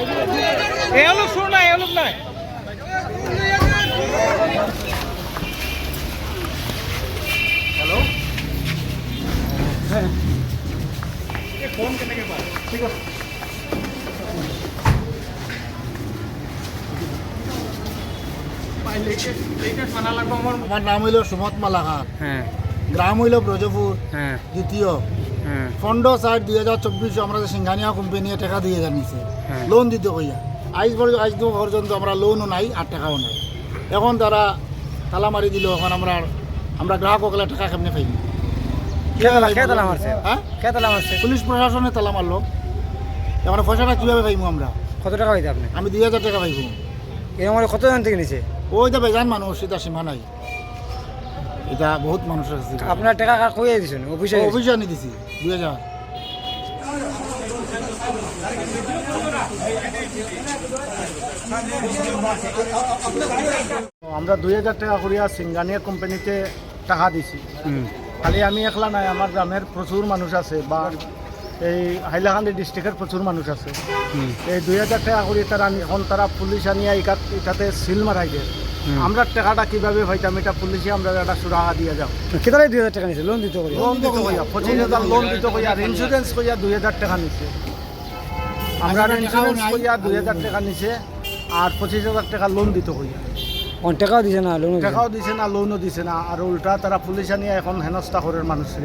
Come on. আমার নাম হইল সুমত মালাহার। হ্যাঁ। গ্রাম হইল ব্রজপুর। হ্যাঁ। দ্বিতীয়। হ্যাঁ। ফন্ড সাইড দুই হাজার চব্বিশ আমরা সিংহানিয়া কোম্পানি টাকা দিয়ে জানিয়েছে। লোন দিতে কইয়া। আজ পর্যন্ত আজ পর্যন্ত আমরা লোনও নাই আর টাকাও নাই। এখন তারা তালা মারি দিল এখন আমরা আমরা গ্রাহক ওগুলা টাকা কেমনে পাইনি? হ্যাঁ? পুলিশ প্রশাসনে তালা মারলো। এখন পয়সাটা কীভাবে পাইমু আমরা? কত টাকা পাইতে আপনি? আমি দুই হাজার টাকা পাইবো। এই আমার কত জন থেকে নিছে? ওই তো বেজান মানুষ এটা সীমা নাই। এটা বহুত মানুষ আছে আপনার টাকা কার কই দিছেন অফিসে অফিসে আনি দিছি দুই হাজার। আমরা দুই হাজার টাকা করিয়া সিঙ্গানিয়া কোম্পানিতে টাকা দিছি। খালি আমি একলা নাই আমার গ্রামের প্রচুর মানুষ আছে বা এই হাইলাকান্দি ডিস্ট্রিক্টের প্রচুর মানুষ আছে। এই দুই হাজার টাকা করে তারা এখন তারা পুলিশ আনিয়া ইকাত সিল মারাই দেয়। আমরা টাকাটা কীভাবে পাইতাম এটা পুলিশে আমরা একটা সুরাহা দিয়ে যাও। কেতালাই দুই হাজার টাকা নিছে লোন দিতে করি। লোন দিতে কইয়া পঁচিশ হাজার লোন দিতে কইয়া আর ইন্স্যুরেন্স কইয়া দুই হাজার টাকা নিছে। আমরা ইন্স্যুরেন্স কইয়া দুই হাজার টাকা নিছে আর পঁচিশ হাজার টাকা লোন দিতে কইয়া টাকাও দিছে না লোন টাকাও দিছে না লোনও দিছে না আর উল্টা তারা পুলিশ আনিয়া এখন হেনস্থা করে মানুষের।